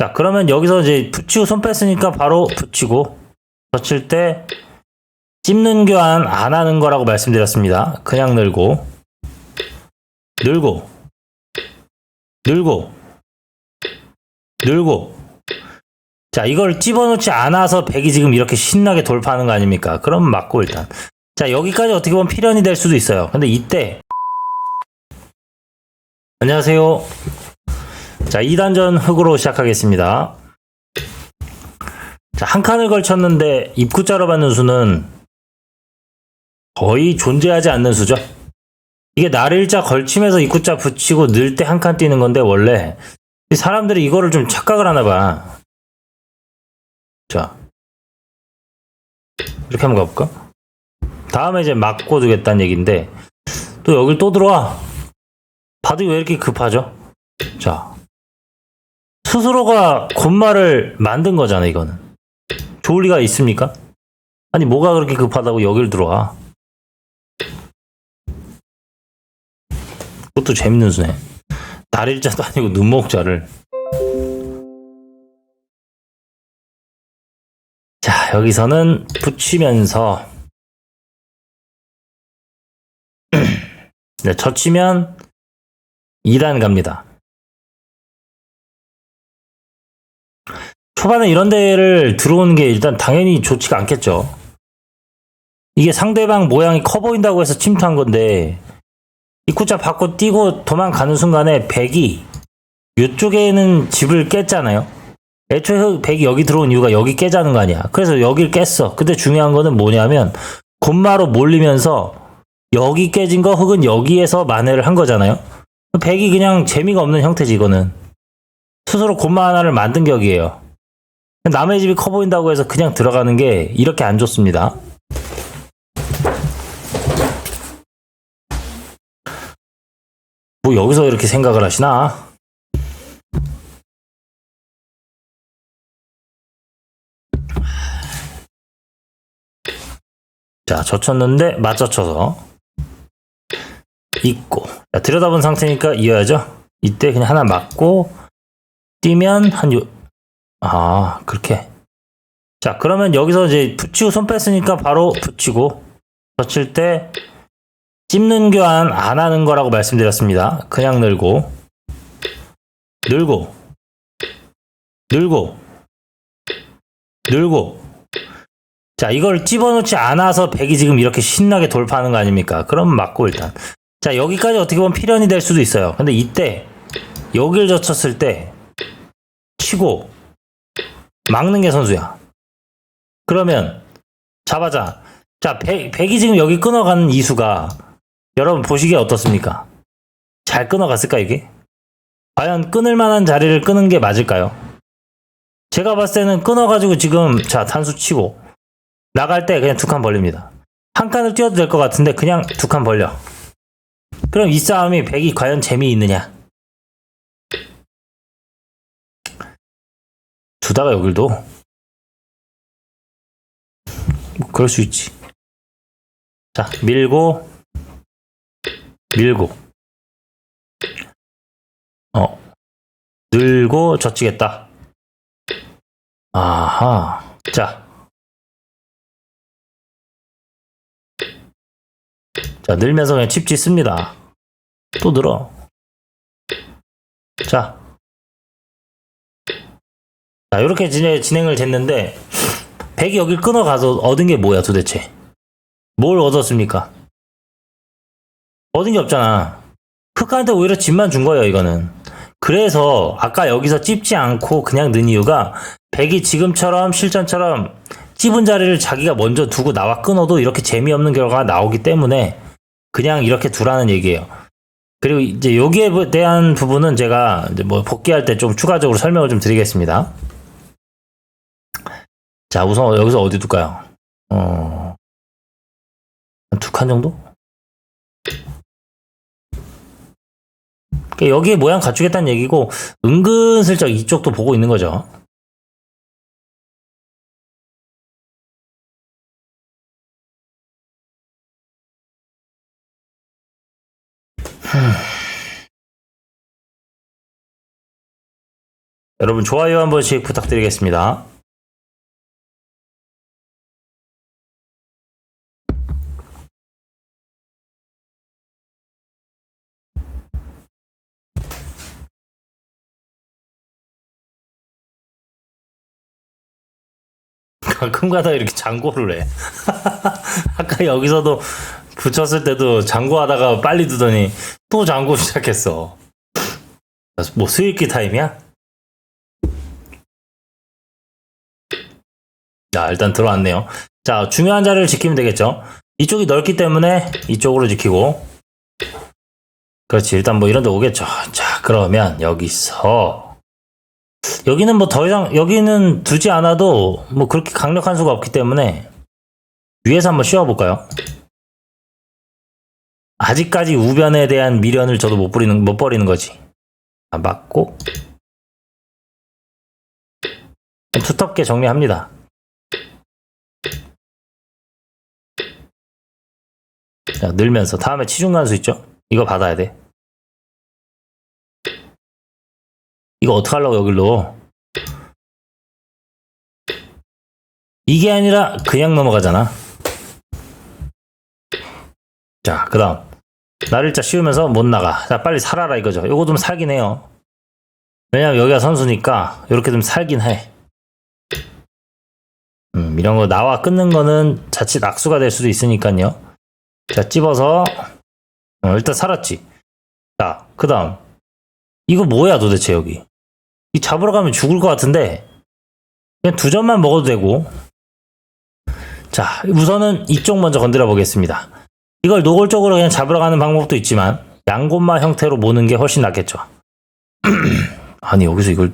자, 그러면 여기서 이제 붙이고 손 뺐으니까 바로 붙이고 젖힐 때 찝는 교환 안 하는 거라고 말씀드렸습니다. 그냥 늘고 늘고 늘고 늘고 자, 이걸 집어넣지 않아서 백이 지금 이렇게 신나게 돌파하는 거 아닙니까? 그럼 맞고 일단. 자, 여기까지 어떻게 보면 필연이 될 수도 있어요. 근데 이때 안녕하세요. 자, 2단전 흑으로 시작하겠습니다. 자, 한 칸을 걸쳤는데 입구자로 받는 수는 거의 존재하지 않는 수죠. 이게 날일자 걸치면서 입구자 붙이고 늘 때 한 칸 뛰는 건데 원래 이 사람들이 이거를 좀 착각을 하나 봐. 자. 이렇게 한번 가볼까? 다음에 이제 막고 두겠다는 얘기인데, 또 여길 또 들어와. 바둑이 왜 이렇게 급하죠? 자. 스스로가 곤말을 만든 거잖아, 이거는. 좋을 리가 있습니까? 아니, 뭐가 그렇게 급하다고 여길 들어와. 그것도 재밌는 수네. 날일자도 아니고 눈목자를. 자, 여기서는 붙이면서 네, 젖히면 2단 갑니다. 초반에 이런 데를 들어오는 게 일단 당연히 좋지가 않겠죠. 이게 상대방 모양이 커 보인다고 해서 침투한 건데 입구자 받고 뛰고 도망가는 순간에 백이 이쪽에는 집을 깼잖아요. 애초에 백이 여기 들어온 이유가 여기 깨자는 거 아니야. 그래서 여길 깼어. 근데 중요한 거는 뭐냐면 곤마로 몰리면서 여기 깨진 거 혹은 여기에서 만회를 한 거잖아요. 백이 그냥 재미가 없는 형태지 이거는. 스스로 곤마 하나를 만든 격이에요. 남의 집이 커 보인다고 해서 그냥 들어가는 게 이렇게 안 좋습니다. 뭐 여기서 이렇게 생각을 하시나? 자, 젖혔는데 맞젖혀서 있고 자, 들여다본 상태니까 이어야죠. 이때 그냥 하나 맞고 뛰면 한 요... 아, 그렇게. 자, 그러면 여기서 이제 붙이고 손 뺐으니까 바로 붙이고 젖힐 때 찝는 교환 안 하는 거라고 말씀드렸습니다. 그냥 늘고 늘고 늘고 늘고 자, 이걸 집어넣지 않아서 백이 지금 이렇게 신나게 돌파하는 거 아닙니까? 그럼 맞고 일단. 자, 여기까지 어떻게 보면 필연이 될 수도 있어요. 근데 이때 여길 젖혔을 때 치고 막는 게 선수야. 그러면 잡아자. 자, 백, 백이 지금 여기 끊어가는 이수가 여러분 보시기에 어떻습니까? 잘 끊어갔을까 이게? 과연 끊을 만한 자리를 끄는 게 맞을까요? 제가 봤을 때는 끊어가지고 지금 자 단수 치고 나갈 때 그냥 두 칸 벌립니다. 한 칸을 뛰어도 될 것 같은데 그냥 두 칸 벌려. 그럼 이 싸움이 백이 과연 재미있느냐? 두다가 여길도 뭐 그럴 수 있지. 자 밀고 밀고 어 늘고 젖히겠다. 아하 자 자, 늘면서 그냥 칩 짓습니다. 또 늘어. 자. 자, 이렇게 진행, 진행을 됐는데, 백이 여길 끊어가서 얻은 게 뭐야, 도대체? 뭘 얻었습니까? 얻은 게 없잖아. 흑한테 오히려 집만 준 거예요, 이거는. 그래서, 아까 여기서 찝지 않고 그냥 넣은 이유가, 백이 지금처럼, 실전처럼, 찝은 자리를 자기가 먼저 두고 나와 끊어도 이렇게 재미없는 결과가 나오기 때문에, 그냥 이렇게 두라는 얘기예요. 그리고 이제 여기에 대한 부분은 제가 이제 뭐 복귀할 때 좀 추가적으로 설명을 좀 드리겠습니다. 자, 우선 여기서 어디 둘까요? 어, 두 칸 정도? 그러니까 여기에 모양 갖추겠다는 얘기고, 은근슬쩍 이쪽도 보고 있는 거죠. 여러분 좋아요 한 번씩 부탁드리겠습니다. 가끔 가다 이렇게 장고를 해. 아까 여기서도 붙였을 때도 장고하다가 빨리 두더니 또 장고 시작했어. 뭐 수익기 타임이야? 자, 일단 들어왔네요. 자, 중요한 자리를 지키면 되겠죠. 이쪽이 넓기 때문에 이쪽으로 지키고. 그렇지. 일단 뭐 이런 데 오겠죠. 자, 그러면 여기서. 여기는 뭐 더 이상, 여기는 두지 않아도 뭐 그렇게 강력한 수가 없기 때문에 위에서 한번 씌워볼까요? 아직까지 우변에 대한 미련을 저도 못 버리는, 못 버리는 거지. 아, 맞고. 두텁게 정리합니다. 자, 늘면서 다음에 치중간수 있죠? 이거 받아야 돼. 이거 어떡하려고 여길 넣어? 이게 아니라 그냥 넘어가잖아. 자, 그 다음. 날일자 씌우면서 못 나가. 자, 빨리 살아라 이거죠. 요거 좀 살긴 해요. 왜냐면 여기가 선수니까 이렇게 좀 살긴 해. 음, 이런 거 나와 끊는 거는 자칫 악수가 될 수도 있으니까요. 자, 찝어서 어, 일단 살았지. 자, 그 다음. 이거 뭐야 도대체 여기. 이 잡으러 가면 죽을 것 같은데 그냥 두 점만 먹어도 되고. 자 우선은 이쪽 먼저 건드려 보겠습니다. 이걸 노골적으로 그냥 잡으러 가는 방법도 있지만 양곤마 형태로 모는 게 훨씬 낫겠죠. 아니 여기서 이걸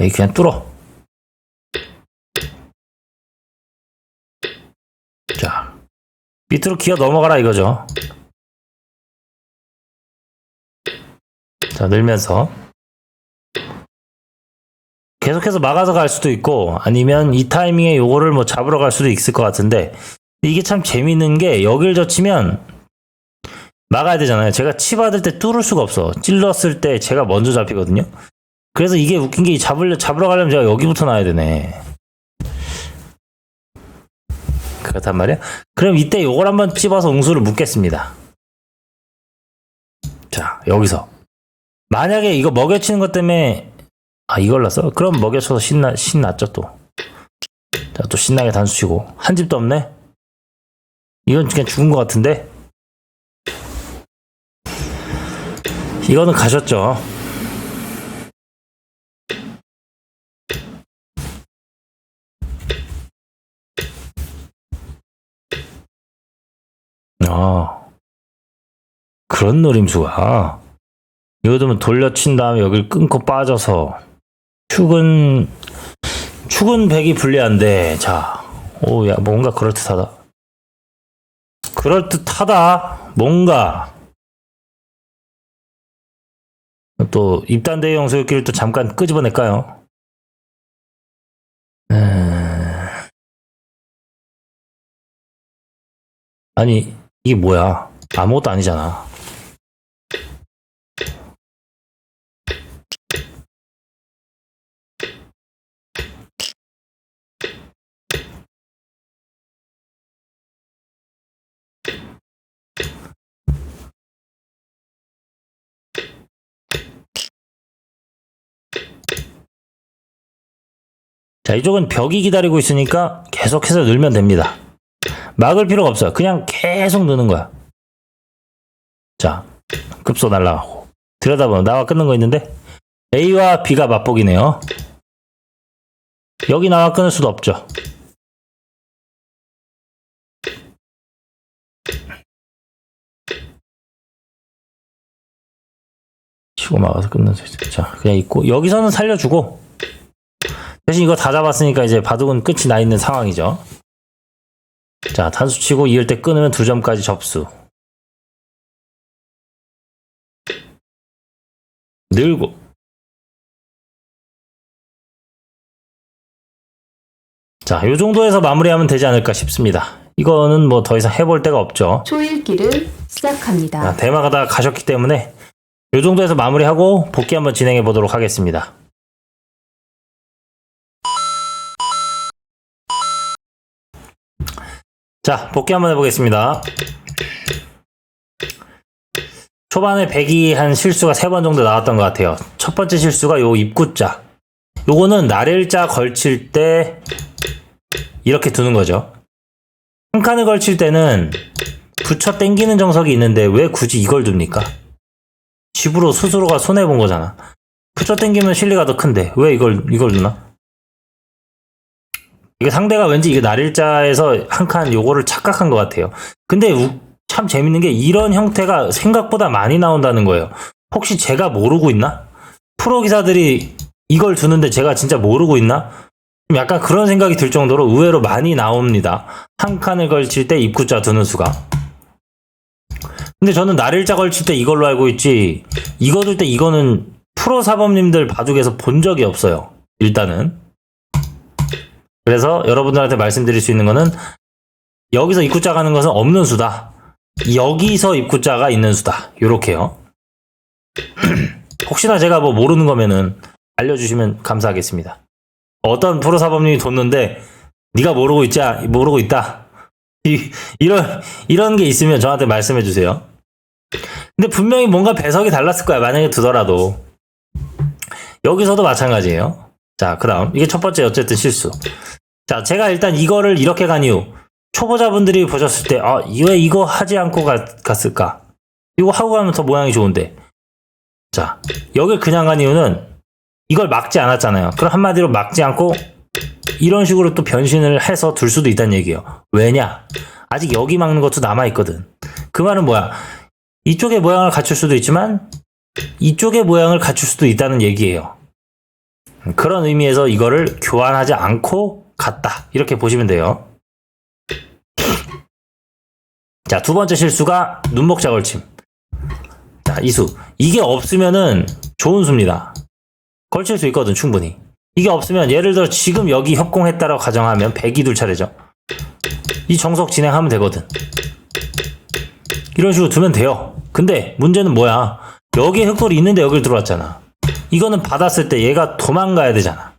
에이 그냥 뚫어. 자 밑으로 기어 넘어가라 이거죠. 자 늘면서 계속해서 막아서 갈 수도 있고 아니면 이 타이밍에 요거를 뭐 잡으러 갈 수도 있을 것 같은데 이게 참 재밌는 게 여길 젖히면 막아야 되잖아요. 제가 치 받을 때 뚫을 수가 없어. 찔렀을 때 제가 먼저 잡히거든요. 그래서 이게 웃긴 게 잡으려 잡으러 가려면 제가 여기부터 놔야 되네. 그렇단 말이야. 그럼 이때 요걸 한번 찝어서 웅수를 묶겠습니다. 자 여기서 만약에 이거 먹여치는 것 때문에 아 이걸 났어? 그럼 먹여쳐서 신나 신났죠 또. 자 또 신나게 단수 치고 한 집도 없네. 이건 그냥 죽은 것 같은데. 이거는 가셨죠. 아 그런 노림수가. 이거 되면 돌려친 다음에 여길 끊고 빠져서 축은 축은 백이 불리한데 자, 오야 뭔가 그럴 듯하다. 그럴 듯하다. 뭔가 또 입단 대형 소유기를 또 잠깐 끄집어낼까요? 음... 아니 이게 뭐야? 아무것도 아니잖아. 자, 이쪽은 벽이 기다리고 있으니까 계속해서 늘면 됩니다. 막을 필요가 없어요. 그냥 계속 느는 거야. 자, 급소 날라가고. 들여다보면 나와 끊는 거 있는데 A와 B가 맞복이네요. 여기 나와 끊을 수도 없죠. 치고 막아서 끊는 수 있어요. 자, 그냥 있고 여기서는 살려주고 대신 이거 다 잡았으니까 이제 바둑은 끝이 나 있는 상황이죠. 자, 단수 치고 이을 때 끊으면 두 점까지 접수. 늘고. 자, 요 정도에서 마무리하면 되지 않을까 싶습니다. 이거는 뭐 더 이상 해볼 데가 없죠. 초읽기를 시작합니다. 아, 대마가 다 가셨기 때문에 요 정도에서 마무리하고 복귀 한번 진행해 보도록 하겠습니다. 자, 복귀 한번 해보겠습니다. 초반에 100이 한 실수가 3번 정도 나왔던 것 같아요. 첫 번째 실수가 요 입구자. 요거는 나렐자 걸칠 때 이렇게 두는 거죠. 한 칸을 걸칠 때는 붙여 당기는 정석이 있는데 왜 굳이 이걸 둡니까? 집으로 스스로가 손해본 거잖아. 붙여 당기면 실리가 더 큰데 왜 이걸 이걸 두나? 이게 상대가 왠지 이게 날일자에서 한 칸 요거를 착각한 것 같아요. 근데 우- 참 재밌는 게 이런 형태가 생각보다 많이 나온다는 거예요. 혹시 제가 모르고 있나? 프로 기사들이 이걸 두는데 제가 진짜 모르고 있나? 좀 약간 그런 생각이 들 정도로 의외로 많이 나옵니다. 한 칸을 걸칠 때 입구자 두는 수가. 근데 저는 날일자 걸칠 때 이걸로 알고 있지, 이거 둘 때 이거는 프로 사범님들 바둑에서 본 적이 없어요. 일단은. 그래서 여러분들한테 말씀드릴 수 있는 거는 여기서 입구자 가는 것은 없는 수다. 여기서 입구자가 있는 수다. 요렇게요. 혹시나 제가 뭐 모르는 거면은 알려주시면 감사하겠습니다. 어떤 프로 사범님이 뒀는데 네가 모르고 있자 모르고 있다. 이, 이런 이런 게 있으면 저한테 말씀해 주세요. 근데 분명히 뭔가 배석이 달랐을 거야. 만약에 두더라도 여기서도 마찬가지예요. 자, 그 다음 이게 첫 번째 어쨌든 실수. 자, 제가 일단 이거를 이렇게 간 이유 초보자분들이 보셨을 때 아, 왜 이거 하지 않고 가- 갔을까? 이거 하고 가면 더 모양이 좋은데. 자, 여길 그냥 간 이유는 이걸 막지 않았잖아요. 그럼 한마디로 막지 않고 이런 식으로 또 변신을 해서 둘 수도 있다는 얘기예요. 왜냐? 아직 여기 막는 것도 남아 있거든. 그 말은 뭐야? 이쪽의 모양을 갖출 수도 있지만 이쪽의 모양을 갖출 수도 있다는 얘기예요. 그런 의미에서 이거를 교환하지 않고 갔다. 이렇게 보시면 돼요. 자, 두 번째 실수가 눈목자 걸침. 자, 이 수. 이게 없으면은 좋은 수입니다. 걸칠 수 있거든, 충분히. 이게 없으면 예를 들어 지금 여기 협공했다라고 가정하면 100이 둘 차례죠. 이 정석 진행하면 되거든. 이런 식으로 두면 돼요. 근데 문제는 뭐야? 여기에 흑돌이 있는데 여길 들어왔잖아. 이거는 받았을 때 얘가 도망가야 되잖아.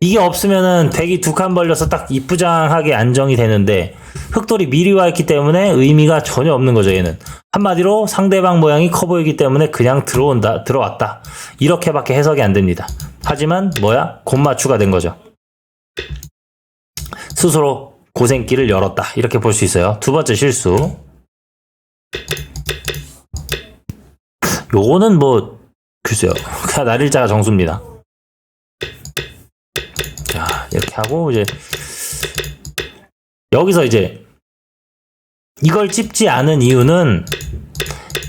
이게 없으면은 100이 두 칸 벌려서 딱 이쁘장하게 안정이 되는데 흑돌이 미리 와 있기 때문에 의미가 전혀 없는 거죠, 얘는. 한마디로 상대방 모양이 커 보이기 때문에 그냥 들어온다, 들어왔다. 이렇게밖에 해석이 안 됩니다. 하지만 뭐야? 곤맞추가 된 거죠. 스스로 고생길을 열었다. 이렇게 볼 수 있어요. 두 번째 실수. 요거는 뭐 글쎄요. 날일자가 정수입니다. 자, 이렇게 하고 이제 여기서 이제 이걸 찝지 않은 이유는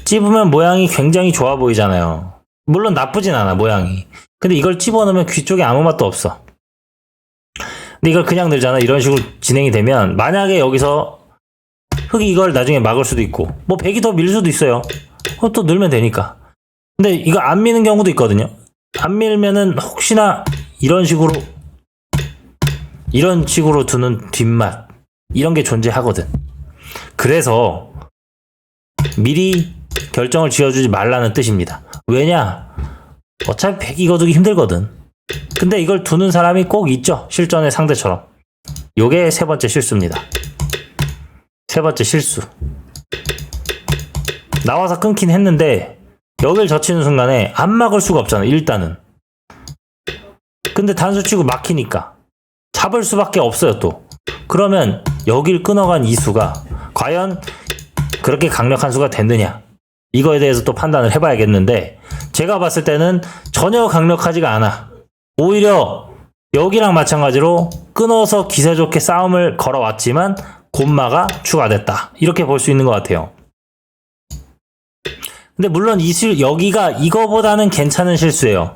찝으면 모양이 굉장히 좋아 보이잖아요. 물론 나쁘진 않아, 모양이. 근데 이걸 집어넣으면 귀 쪽에 아무 맛도 없어. 근데 이걸 그냥 늘잖아. 이런 식으로 진행이 되면 만약에 여기서 흙이 이걸 나중에 막을 수도 있고 뭐 백이 더 밀 수도 있어요. 그것도 늘면 되니까. 근데 이거 안 미는 경우도 있거든요. 안 밀면은 혹시나 이런 식으로 이런 식으로 두는 뒷맛 이런 게 존재하거든. 그래서 미리 결정을 지어주지 말라는 뜻입니다. 왜냐? 어차피 백이 거두기 힘들거든. 근데 이걸 두는 사람이 꼭 있죠. 실전의 상대처럼. 요게 세 번째 실수입니다. 세 번째 실수. 나와서 끊긴 했는데 여길 젖히는 순간에 안 막을 수가 없잖아. 일단은. 근데 단수 치고 막히니까 잡을 수밖에 없어요. 또. 그러면 여길 끊어간 이 수가 과연 그렇게 강력한 수가 됐느냐? 이거에 대해서 또 판단을 해봐야겠는데 제가 봤을 때는 전혀 강력하지가 않아. 오히려 여기랑 마찬가지로 끊어서 기세 좋게 싸움을 걸어왔지만 곤마가 추가됐다. 이렇게 볼 수 있는 것 같아요. 근데 물론 이 실, 여기가 이거보다는 괜찮은 실수예요.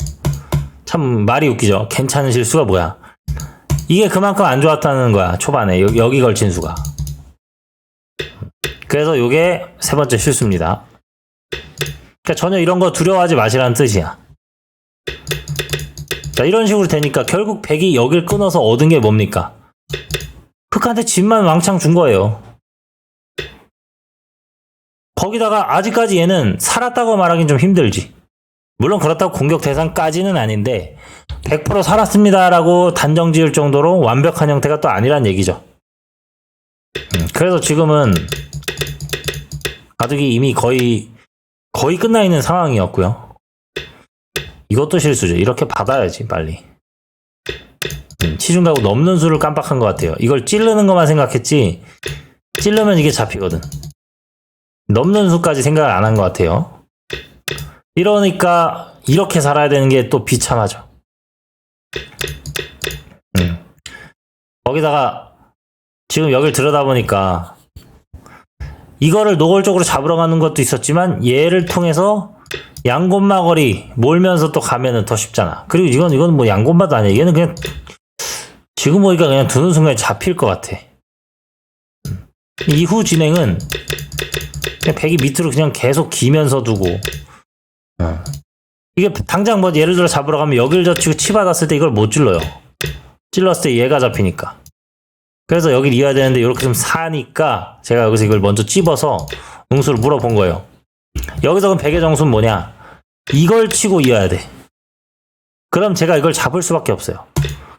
참 말이 웃기죠. 괜찮은 실수가 뭐야? 이게 그만큼 안 좋았다는 거야. 초반에 여기, 여기 걸친 수가. 그래서 이게 세 번째 실수입니다. 그러니까 전혀 이런 거 두려워하지 마시라는 뜻이야. 자, 이런 식으로 되니까 결국 백이 여길 끊어서 얻은 게 뭡니까? 흑한테 집만 왕창 준 거예요. 거기다가 아직까지 얘는 살았다고 말하긴 좀 힘들지. 물론 그렇다고 공격 대상까지는 아닌데 100% 살았습니다라고 단정 지을 정도로 완벽한 형태가 또 아니란 얘기죠. 음, 그래서 지금은 가족이 이미 거의 거의 끝나 있는 상황이었고요. 이것도 실수죠. 이렇게 받아야지 빨리. 음, 치중 가고 넘는 수를 깜빡한 것 같아요. 이걸 찌르는 것만 생각했지 찌르면 이게 잡히거든. 넘는 수까지 생각을 안 한 것 같아요. 이러니까 이렇게 살아야 되는 게 또 비참하죠. 음. 거기다가 지금 여길 들여다보니까 이거를 노골적으로 잡으러 가는 것도 있었지만 얘를 통해서 양곤마거리 몰면서 또 가면은 더 쉽잖아. 그리고 이건 이건 뭐 양곤마도 아니야. 얘는 그냥 지금 보니까 그냥 두는 순간에 잡힐 것 같아. 음. 이후 진행은 그냥 백이 밑으로 그냥 계속 기면서 두고 어. 이게 당장 뭐 예를 들어 잡으러 가면 여길 젖히고 치 받았을 때 이걸 못 찔러요. 찔렀을 때 얘가 잡히니까. 그래서 여길 이어야 되는데 이렇게 좀 사니까 제가 여기서 이걸 먼저 찝어서 응수를 물어본 거예요. 여기서 그럼 백의 정수는 뭐냐? 이걸 치고 이어야 돼. 그럼 제가 이걸 잡을 수밖에 없어요.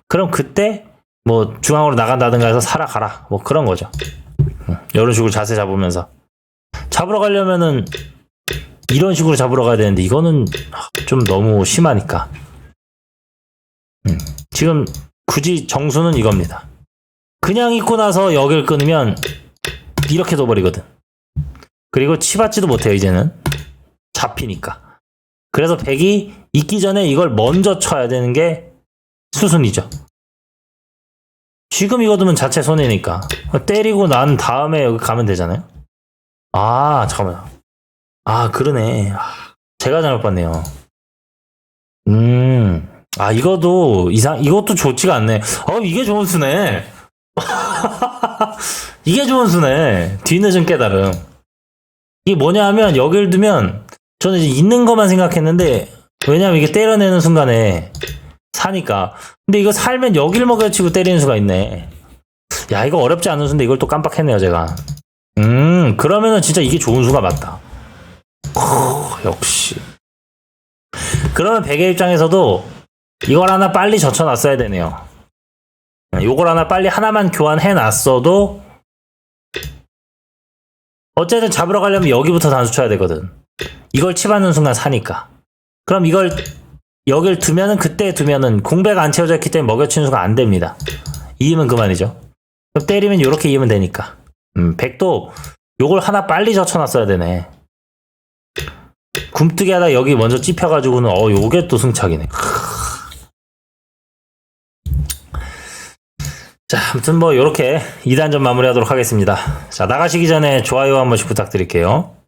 그럼 그때 뭐 중앙으로 나간다든가 해서 살아가라. 뭐 그런 거죠. 응. 이런 식으로 자세 잡으면서. 잡으러 가려면은 이런 식으로 잡으러 가야 되는데 이거는 좀 너무 심하니까. 음, 지금 굳이 정수는 이겁니다. 그냥 입고 나서 여길 끊으면 이렇게 둬버리거든. 그리고 치받지도 못해요 이제는 잡히니까. 그래서 백이 있기 전에 이걸 먼저 쳐야 되는 게 수순이죠. 지금 이거 두면 자체 손해니까 때리고 난 다음에 여기 가면 되잖아요. 아 잠깐만. 아 그러네. 아, 제가 잘못 봤네요. 음. 아 이것도 이상 이것도 좋지가 않네. 어 이게 좋은 수네. 이게 좋은 수네. 뒤늦은 깨달음. 이게 뭐냐 하면 여길 두면 저는 이제 있는 것만 생각했는데 왜냐면 이게 때려내는 순간에 사니까. 근데 이거 살면 여길 먹여치고 때리는 수가 있네. 야 이거 어렵지 않은 수인데 이걸 또 깜빡했네요 제가. 음 그러면은 진짜 이게 좋은 수가 맞다. 후, 역시. 그러면 백의 입장에서도 이걸 하나 빨리 젖혀놨어야 되네요. 요걸 하나 빨리 하나만 교환해 놨어도 어쨌든 잡으러 가려면 여기부터 단수 쳐야 되거든. 이걸 치받는 순간 사니까. 그럼 이걸 여길 두면은 그때 두면은 공배가 안 채워져 있기 때문에 먹여치는 수가 안 됩니다. 이으면 그만이죠. 때리면 이렇게 이으면 되니까. 음, 백도 요걸 하나 빨리 젖혀놨어야 되네. 굼뜨기 하다 여기 먼저 찝혀가지고는 어 요게 또 승착이네. 자, 아무튼 뭐 이렇게 2단전 마무리하도록 하겠습니다. 자, 나가시기 전에 좋아요 한 번씩 부탁드릴게요.